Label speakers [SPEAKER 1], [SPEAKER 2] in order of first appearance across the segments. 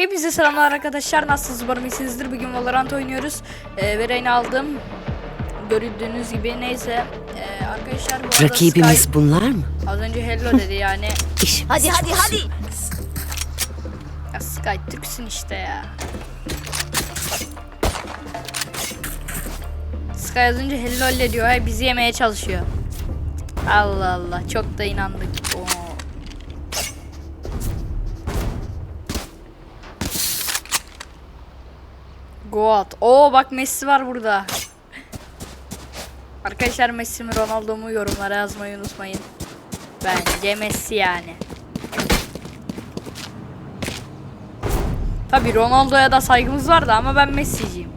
[SPEAKER 1] Hepinize selamlar arkadaşlar. Nasılsınız? Umarım iyisinizdir. Bugün Valorant oynuyoruz. Ee, ve Reyna aldım. Gördüğünüz gibi neyse. Ee, arkadaşlar bu arada
[SPEAKER 2] Rakibimiz
[SPEAKER 1] Sky
[SPEAKER 2] bunlar mı?
[SPEAKER 1] az önce hello dedi yani.
[SPEAKER 3] Hadi hadi hadi.
[SPEAKER 1] Ya Sky Türksün işte ya. Sky az önce hello diyor. Hey, bizi yemeye çalışıyor. Allah Allah. Çok da inandık. Oo. Goat. Oo bak Messi var burada. Arkadaşlar Messi mi Ronaldo mu yorumlara yazmayı unutmayın. Bence Messi yani. Tabi Ronaldo'ya da saygımız vardı ama ben Messi'ciyim.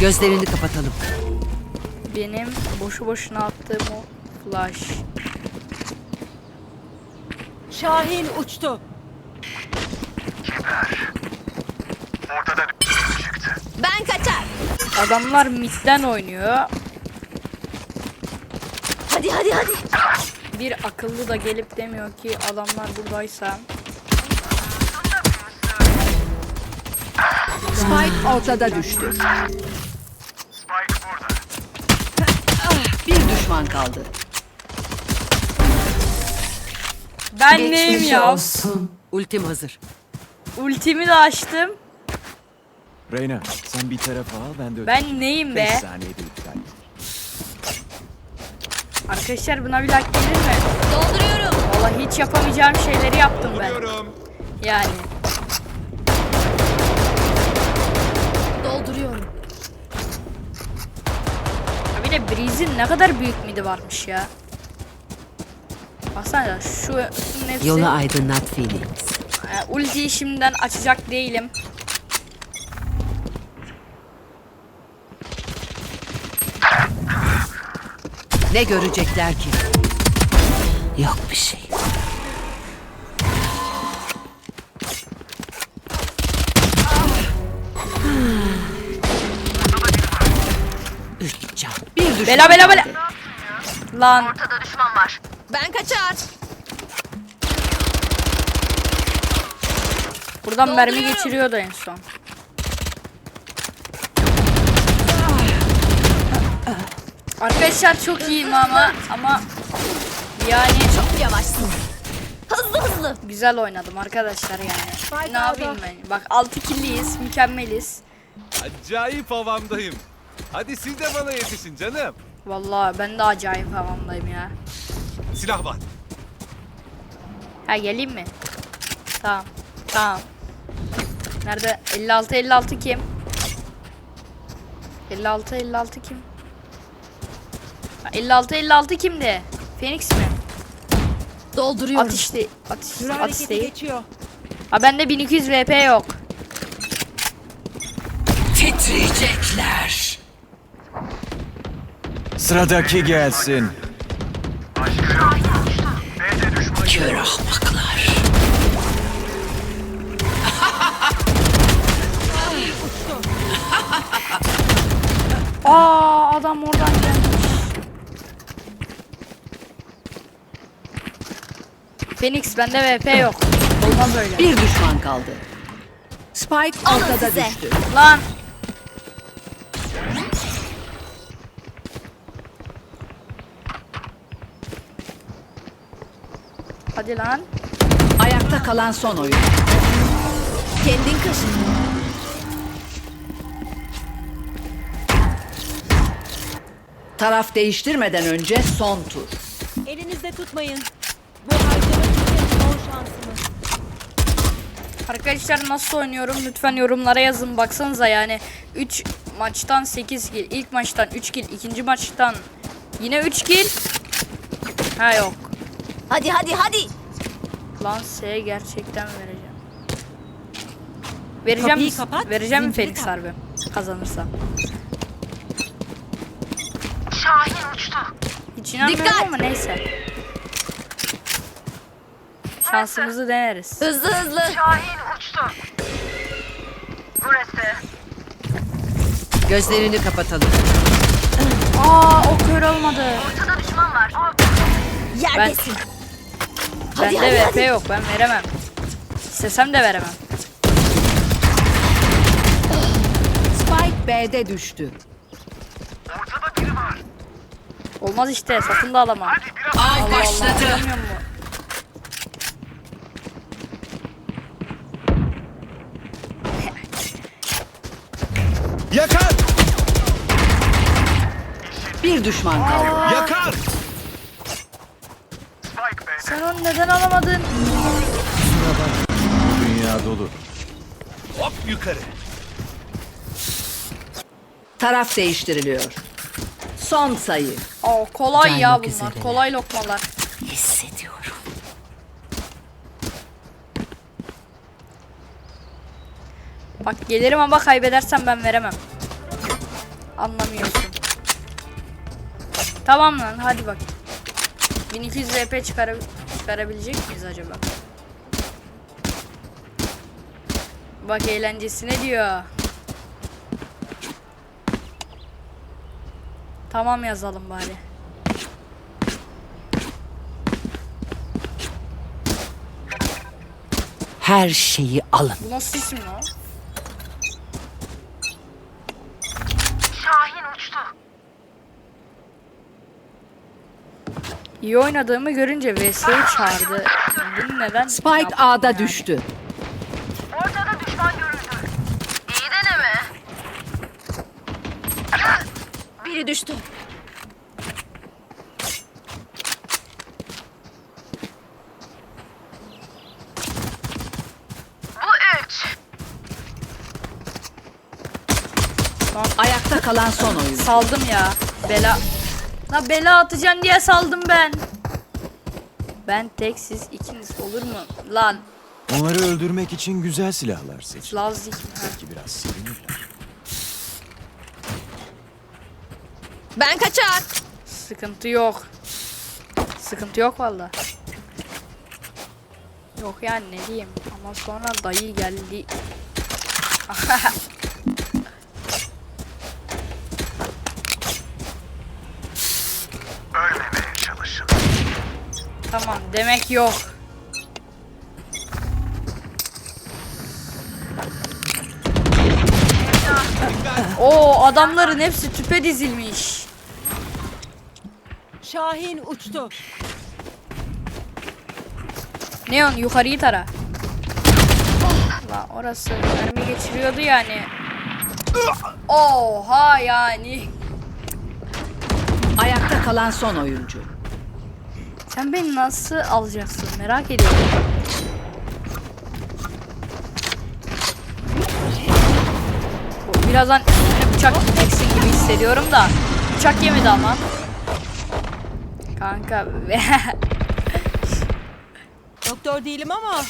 [SPEAKER 2] Gözlerini kapatalım.
[SPEAKER 1] Benim boşu boşuna attığım o flash.
[SPEAKER 2] Şahin uçtu.
[SPEAKER 3] Ben kaçar.
[SPEAKER 1] Adamlar midden oynuyor.
[SPEAKER 3] Hadi hadi hadi.
[SPEAKER 1] Bir akıllı da gelip demiyor ki adamlar buradaysa.
[SPEAKER 2] Spike ortada düştü. Bir düşman kaldı.
[SPEAKER 1] Ben neyim ya?
[SPEAKER 2] olsun. Ultim hazır.
[SPEAKER 1] Ultimi de açtım.
[SPEAKER 4] Reyna sen bir tarafa al ben de
[SPEAKER 1] Ben neyim
[SPEAKER 4] Beş
[SPEAKER 1] be?
[SPEAKER 4] saniyede iptal.
[SPEAKER 1] Arkadaşlar buna bir like gelir mi?
[SPEAKER 3] Dolduruyorum.
[SPEAKER 1] Vallahi hiç yapamayacağım şeyleri yaptım ben. Yani.
[SPEAKER 3] Dolduruyorum.
[SPEAKER 1] Ya Bir de Breeze'in ne kadar büyük midi varmış ya. Baksana şu şunun hepsi.
[SPEAKER 2] Yolu aydınlat Phoenix.
[SPEAKER 1] E, ultiyi şimdiden açacak değilim.
[SPEAKER 2] Ne görecekler ki? Yok bir şey. Üç can. Bir düşman
[SPEAKER 1] Bela bela bela. Lan
[SPEAKER 3] Ben kaçar.
[SPEAKER 1] buradan mermi
[SPEAKER 3] Dolduruyorum.
[SPEAKER 1] geçiriyordu en son. Arkadaşlar çok iyiyim ama ama yani
[SPEAKER 3] Çok yavaşsın. Hızlı hızlı.
[SPEAKER 1] güzel oynadım arkadaşlar yani. Ne yapayım ben? Bak 6 killiyiz, mükemmeliz.
[SPEAKER 5] Acayip havamdayım. Hadi siz de bana yetişin canım.
[SPEAKER 1] Vallahi ben de acayip havamdayım ya.
[SPEAKER 5] Silah var.
[SPEAKER 1] Ha geleyim mi? Tamam. Tamam. Nerede? 56 56 kim? 56 56 kim? Ha, 56 56 kimdi? Phoenix mi?
[SPEAKER 3] Dolduruyorum.
[SPEAKER 1] At işte. At, at isteği. Ha bende 1200 VP yok.
[SPEAKER 2] Titriyecekler.
[SPEAKER 4] Sıradaki gelsin.
[SPEAKER 2] Kör ahmaklar.
[SPEAKER 1] Aa adam oradan gelmiş. Phoenix bende VP yok. Olmaz öyle.
[SPEAKER 2] Bir düşman kaldı. Spike ortada
[SPEAKER 3] size.
[SPEAKER 2] düştü.
[SPEAKER 1] Lan. Hadi lan.
[SPEAKER 2] Ayakta kalan son oyun.
[SPEAKER 3] Kendin kaşın.
[SPEAKER 2] Taraf değiştirmeden önce son tur.
[SPEAKER 6] Elinizde tutmayın. Bu harcamak için son şansımız.
[SPEAKER 1] Arkadaşlar nasıl oynuyorum lütfen yorumlara yazın. Baksanıza yani 3 maçtan 8 kill. İlk maçtan 3 kill. ikinci maçtan yine 3 kill. Ha yok.
[SPEAKER 3] Hadi hadi hadi.
[SPEAKER 1] Lan S gerçekten vereceğim. Vereceğim
[SPEAKER 6] Kapıyı
[SPEAKER 1] mi?
[SPEAKER 6] kapat,
[SPEAKER 1] Vereceğim mi
[SPEAKER 6] zinciri
[SPEAKER 1] Felix
[SPEAKER 6] tak.
[SPEAKER 1] harbi? Kazanırsa. Hiç inanmıyorum
[SPEAKER 3] Dikkat!
[SPEAKER 1] ama neyse. Şansımızı deneriz.
[SPEAKER 3] Hızlı hızlı.
[SPEAKER 2] Gözlerini kapatalım.
[SPEAKER 1] Aa o kör olmadı.
[SPEAKER 3] Yerdesin. Hadi
[SPEAKER 1] Bende
[SPEAKER 3] hadi
[SPEAKER 1] VP
[SPEAKER 3] hadi.
[SPEAKER 1] yok ben veremem. İstesem de veremem.
[SPEAKER 2] Spike B'de düştü.
[SPEAKER 1] Olmaz işte satın da alamam.
[SPEAKER 2] Av başladı.
[SPEAKER 1] Anlamıyor musun?
[SPEAKER 5] Yakar!
[SPEAKER 2] Bir düşman kaldı.
[SPEAKER 5] Yakar!
[SPEAKER 1] Sen onu neden alamadın?
[SPEAKER 4] Dünya dolu.
[SPEAKER 5] Hop yukarı.
[SPEAKER 2] Taraf değiştiriliyor. Son sayı.
[SPEAKER 1] Aa, kolay
[SPEAKER 2] Can
[SPEAKER 1] ya bunlar.
[SPEAKER 2] üzerine.
[SPEAKER 1] Kolay lokmalar.
[SPEAKER 2] Hissediyorum.
[SPEAKER 1] Bak gelirim ama kaybedersem ben veremem. Anlamıyorsun. Tamam lan hadi bak. 1200 VP çıkara çıkarabilecek miyiz acaba? Bak eğlencesine diyor. Tamam yazalım bari.
[SPEAKER 2] Her şeyi alın.
[SPEAKER 1] Bu nasıl isim lan? İyi oynadığımı görünce VS'yi çağırdı. Bunu neden
[SPEAKER 2] Spike A'da
[SPEAKER 1] yani?
[SPEAKER 2] düştü.
[SPEAKER 7] Ortada düşman görüldü. İyi deneme.
[SPEAKER 3] Biri düştü.
[SPEAKER 7] Bu üç.
[SPEAKER 2] Ayakta kalan son oyun.
[SPEAKER 1] Saldım ya. Bela. La bela atacaksın diye saldım ben. Ben tek siz ikiniz olur mu? Lan.
[SPEAKER 4] Onları öldürmek için güzel silahlar seç.
[SPEAKER 1] Ha,
[SPEAKER 4] Belki biraz sevinirler.
[SPEAKER 3] Ben kaçar.
[SPEAKER 1] Sıkıntı yok. Sıkıntı yok valla. Yok yani ne diyeyim. Ama sonra dayı geldi. Tamam demek yok. Oo adamların hepsi tüpe dizilmiş.
[SPEAKER 6] Şahin uçtu.
[SPEAKER 1] Neon yukarıyı tara. La orası mermi geçiriyordu yani. Oha yani.
[SPEAKER 2] Ayakta kalan son oyuncu.
[SPEAKER 1] Sen beni nasıl alacaksın merak ediyorum. Birazdan bıçak yiyeceksin gibi hissediyorum da. Bıçak yemedi ama. Kanka
[SPEAKER 6] Doktor değilim ama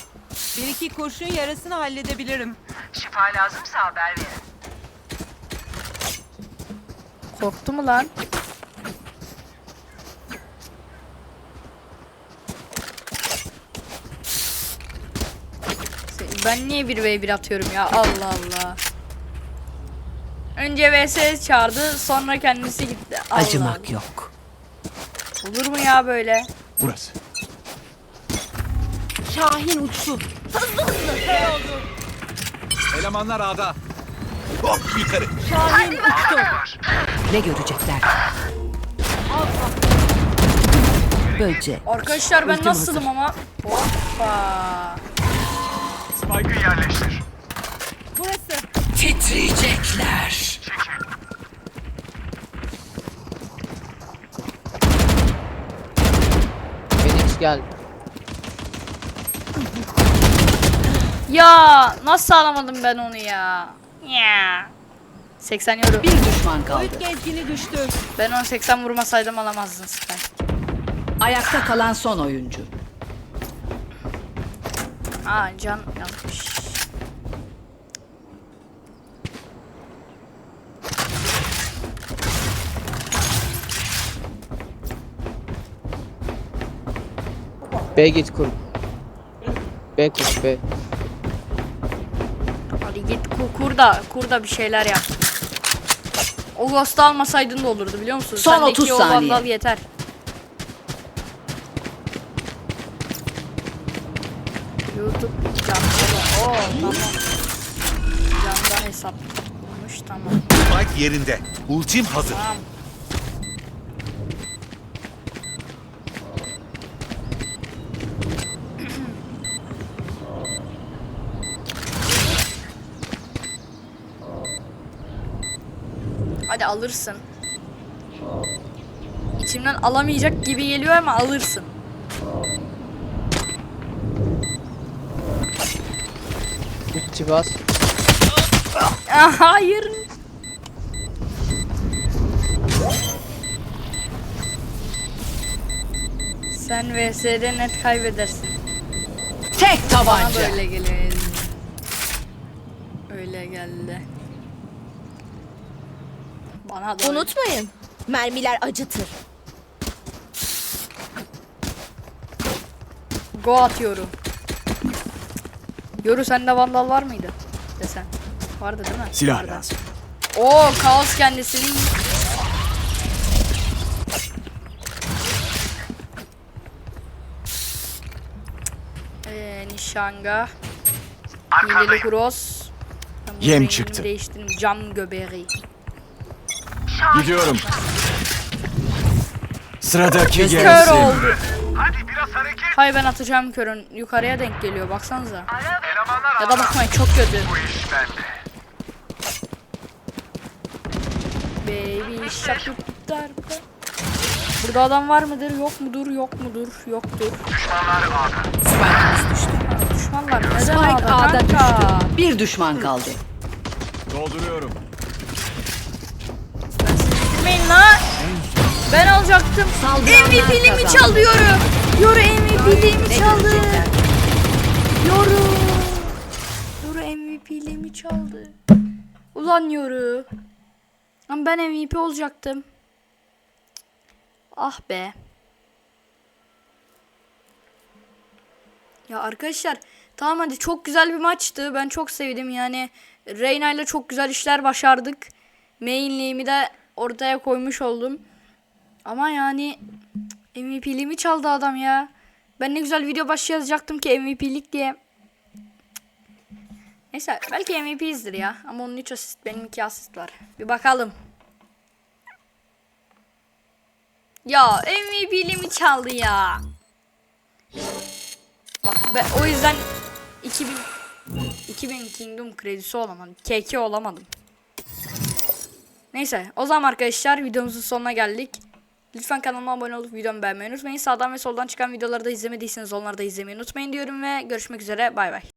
[SPEAKER 6] bir iki kurşun yarasını halledebilirim.
[SPEAKER 7] Şifa lazımsa haber verin.
[SPEAKER 1] korktu mu lan? Ben niye bir v 1 atıyorum ya Allah Allah. Önce VS çağırdı sonra kendisi gitti. Allah
[SPEAKER 2] Acımak yok.
[SPEAKER 1] Allah. Olur mu ya böyle?
[SPEAKER 4] Burası.
[SPEAKER 6] Şahin uçtu.
[SPEAKER 5] Elemanlar A'da. Hop yukarı.
[SPEAKER 6] Şahin uçtu.
[SPEAKER 2] Ne görecekler? Böce.
[SPEAKER 1] Arkadaşlar ben
[SPEAKER 2] Ultim
[SPEAKER 1] nasılım ama? Hoppa.
[SPEAKER 6] Burası.
[SPEAKER 2] Titriyecekler.
[SPEAKER 8] Phoenix gel.
[SPEAKER 1] Ya nasıl alamadım ben onu ya? Ya. 80 euro.
[SPEAKER 2] Bir düşman kaldı.
[SPEAKER 6] Öğüt gezgini düştü.
[SPEAKER 1] Ben onu 80 vurmasaydım alamazdın sen.
[SPEAKER 2] Ayakta kalan son oyuncu.
[SPEAKER 1] Aa can yapmış.
[SPEAKER 8] B git kur. B kur B.
[SPEAKER 1] Hadi git kur, kur da kur da bir şeyler yap. O ghost'u almasaydın da olurdu biliyor musun?
[SPEAKER 2] Son
[SPEAKER 1] Sendeki
[SPEAKER 2] 30
[SPEAKER 1] o
[SPEAKER 2] saniye.
[SPEAKER 1] vandal yeter. YouTube canda Oo tamam. Canda hesap olmuş tamam.
[SPEAKER 5] Spike yerinde. Ultim hazır.
[SPEAKER 1] Tamam. Hadi alırsın. İçimden alamayacak gibi geliyor ama alırsın.
[SPEAKER 8] Ulti bas.
[SPEAKER 1] Hayır. Sen VS'de net kaybedersin.
[SPEAKER 2] Tek
[SPEAKER 1] Bana
[SPEAKER 2] tabanca.
[SPEAKER 1] böyle geliyor. Öyle geldi. Bana da öyle.
[SPEAKER 3] Unutmayın. Mermiler acıtır.
[SPEAKER 1] Go atıyorum. Yoru sende vandal var mıydı? Desen. Vardı değil mi?
[SPEAKER 4] Silah
[SPEAKER 1] Vardı.
[SPEAKER 4] lazım.
[SPEAKER 1] Oo kaos kendisinin. Ee, nişanga. Hileli bu
[SPEAKER 4] Yem çıktı.
[SPEAKER 1] Değiştirdim. Cam göbeği.
[SPEAKER 4] Gidiyorum. Sıradaki
[SPEAKER 1] Kör
[SPEAKER 4] gelsin.
[SPEAKER 1] oldu.
[SPEAKER 7] Hadi.
[SPEAKER 1] Hay ben atacağım körün. Yukarıya denk geliyor. Baksanıza. Ya da bakmayın çok kötü. Baby darbe. Burada adam var mıdır? Yok mudur? Yok mudur? Yoktur.
[SPEAKER 7] Düşmanlar ağda.
[SPEAKER 2] Spike'ımız düştü.
[SPEAKER 1] Düşmanlar neden
[SPEAKER 2] Spike A'da düştü. Bir düşman kaldı.
[SPEAKER 4] Dolduruyorum.
[SPEAKER 1] Bitirmeyin lan. Ben alacaktım.
[SPEAKER 2] Kazandı.
[SPEAKER 1] çaldı Yoru. MVP'liğimi çaldı. Yoru. Yoru MVP'liğimi çaldı. Ulan Yoru. Ama ben MVP olacaktım. Ah be. Ya arkadaşlar tamam hadi çok güzel bir maçtı. Ben çok sevdim yani. Reyna ile çok güzel işler başardık. Mainliğimi de ortaya koymuş oldum. Ama yani MVP'liğimi çaldı adam ya. Ben ne güzel video başlayacaktım ki MVP'lik diye. Neyse belki MVP'izdir ya. Ama onun 3 asist benim 2 asist var. Bir bakalım. Ya MVP'liğimi çaldı ya. Bak ben o yüzden 2000 2000 Kingdom kredisi olamadım. KK olamadım. Neyse o zaman arkadaşlar videomuzun sonuna geldik. Lütfen kanalıma abone olup videomu beğenmeyi unutmayın. Sağdan ve soldan çıkan videoları da izlemediyseniz onları da izlemeyi unutmayın diyorum ve görüşmek üzere bay bay.